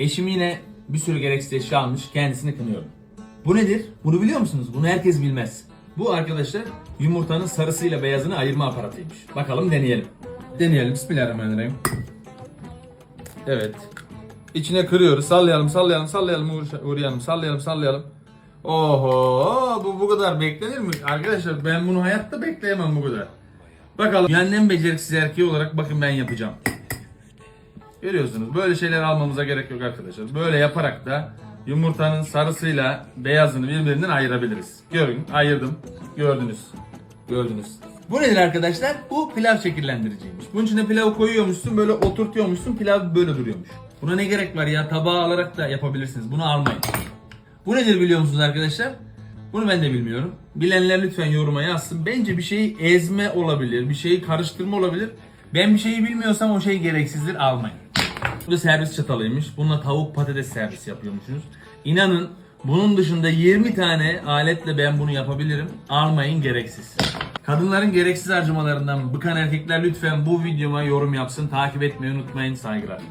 Eşim yine bir sürü gereksiz eşya almış. Kendisini kınıyorum. Bu nedir? Bunu biliyor musunuz? Bunu herkes bilmez. Bu arkadaşlar yumurtanın sarısıyla beyazını ayırma aparatıymış. Bakalım deneyelim. Deneyelim. Bismillahirrahmanirrahim. Evet. İçine kırıyoruz. Sallayalım, sallayalım, sallayalım, uğra- uğrayalım, sallayalım, sallayalım. Oho, bu bu kadar beklenir mi? Arkadaşlar ben bunu hayatta bekleyemem bu kadar. Bakalım. Dünyanın en beceriksiz erkeği olarak bakın ben yapacağım. Görüyorsunuz böyle şeyler almamıza gerek yok arkadaşlar. Böyle yaparak da yumurtanın sarısıyla beyazını birbirinden ayırabiliriz. Görün ayırdım. Gördünüz. Gördünüz. Bu nedir arkadaşlar? Bu pilav şekillendiriciymiş. Bunun içine pilavı koyuyormuşsun böyle oturtuyormuşsun pilav böyle duruyormuş. Buna ne gerek var ya tabağa alarak da yapabilirsiniz. Bunu almayın. Bu nedir biliyor musunuz arkadaşlar? Bunu ben de bilmiyorum. Bilenler lütfen yoruma yazsın. Bence bir şeyi ezme olabilir, bir şeyi karıştırma olabilir. Ben bir şeyi bilmiyorsam o şey gereksizdir almayın. Da servis çatalıymış. Bununla tavuk patates servis yapıyormuşsunuz. İnanın bunun dışında 20 tane aletle ben bunu yapabilirim. Almayın gereksiz. Kadınların gereksiz harcamalarından bıkan erkekler lütfen bu videoma yorum yapsın. Takip etmeyi unutmayın. Saygılar.